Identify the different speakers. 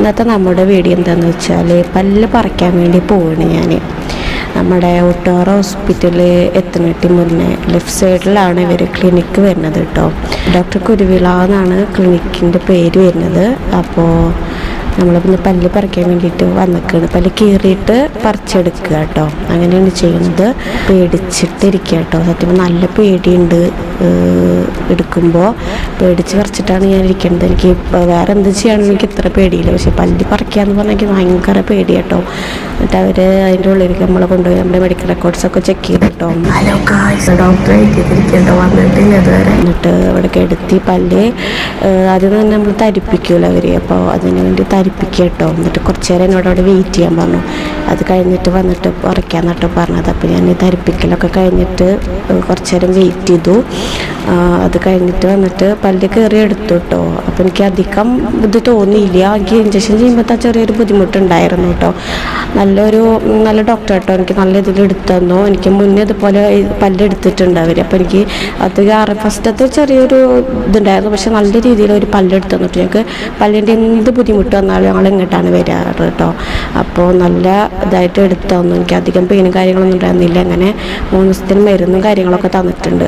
Speaker 1: ഇന്നത്തെ നമ്മുടെ വീഡിയോ എന്താണെന്ന് വെച്ചാൽ പല്ല് പറിക്കാൻ വേണ്ടി പോവാണ് ഞാൻ നമ്മുടെ ഒട്ടോറ ഹോസ്പിറ്റലിൽ എത്തുന്നിട്ട് മുന്നേ ലെഫ്റ്റ് സൈഡിലാണ് ഇവർ ക്ലിനിക്ക് വരുന്നത് കേട്ടോ. ഡോക്ടർ കുരുവിള എന്നാണ് ക്ലിനിക്കിന്റെ പേര് വരുന്നത്. അപ്പോൾ നമ്മൾ പിന്നെ പല്ല് പറിക്കാൻ വേണ്ടിയിട്ട് വന്നിക്കാണ്. പല്ല് കീറിയിട്ട് പറിച്ചെടുക്കുക കേട്ടോ. അങ്ങനെയാണ് ചെയ്യുന്നത്. പേടിച്ചിട്ടിരിക്കുക കേട്ടോ. സത്യം നല്ല പേടിയുണ്ട് എടുക്കുമ്പോൾ പേടിച്ച് പറിച്ചിട്ടാണ് ഞാൻ ഇരിക്കുന്നത്. എനിക്ക് വേറെ എന്ത് ചെയ്യാനും എനിക്ക് ഇത്ര പേടിയില്ല. പക്ഷെ പല്ലി പറിക്കുക എന്ന് പറഞ്ഞാൽ എനിക്ക് ഭയങ്കര പേടി കേട്ടോ എന്നിട്ട് അവർ അതിന്റെ ഉള്ളിലേക്ക് നമ്മളെ കൊണ്ടുപോയി നമ്മുടെ മെഡിക്കൽ റെക്കോർഡ്സ് ഒക്കെ ചെക്ക് ചെയ്ത് കേട്ടോ ഹലോ ഡോക്ടറെ വന്നിട്ടില്ല എന്നിട്ട് അവിടെ കെടുത്തി പല്ല് ആദ്യം തന്നെ നമ്മൾ തരിപ്പിക്കൂല അവർ അപ്പോൾ അതിന് വേണ്ടി തരിപ്പിക്കുക കേട്ടോ എന്നിട്ട് കുറച്ച് നേരം എന്നോട് അവിടെ വെയിറ്റ് ചെയ്യാൻ പറഞ്ഞു. അത് കഴിഞ്ഞിട്ട് വന്നിട്ട് ഉറയ്ക്കാൻ നട്ടോ പറഞ്ഞത്. അപ്പോൾ ഞാൻ തരിപ്പിക്കലൊക്കെ കഴിഞ്ഞിട്ട് കുറച്ച് നേരം വെയിറ്റ് ചെയ്തു. അത് കഴിഞ്ഞിട്ട് വന്നിട്ട് പല്ല് കയറി എടുത്തു കേട്ടോ അപ്പോൾ എനിക്ക് അധികം ഇത് തോന്നിയില്ല. എനിക്ക് ഇഞ്ചക്ഷൻ ചെയ്യുമ്പോൾ ചെറിയൊരു ബുദ്ധിമുട്ടുണ്ടായിരുന്നു കേട്ടോ നല്ലൊരു നല്ല ഡോക്ടർ കേട്ടോ എനിക്ക് നല്ല ഇതിൽ എടുത്തു തന്നു. എനിക്ക് മുന്നേ ഇതുപോലെ പല്ലെടുത്തിട്ടുണ്ട് അവർ അപ്പോൾ എനിക്ക് അത് ഫസ്റ്റത്തെ ചെറിയൊരു ഇതുണ്ടായിരുന്നു. പക്ഷെ നല്ല രീതിയിൽ ഒരു പല്ലെടുത്തു തന്നിട്ട് ഞങ്ങൾക്ക് പല്ലിന്റെ എന്ത് ബുദ്ധിമുട്ട് വന്നാലും ഞങ്ങൾ ഇങ്ങോട്ടാണ് വരാറ് കേട്ടോ അപ്പോൾ നല്ല ഇതായിട്ട് എടുത്തു തന്നു എനിക്ക് അധികം പെയിനും കാര്യങ്ങളൊന്നും ഉണ്ടായിരുന്നില്ല. അങ്ങനെ മൂന്ന് ദിവസത്തിന് മരുന്നും കാര്യങ്ങളൊക്കെ തന്നിട്ടുണ്ട്.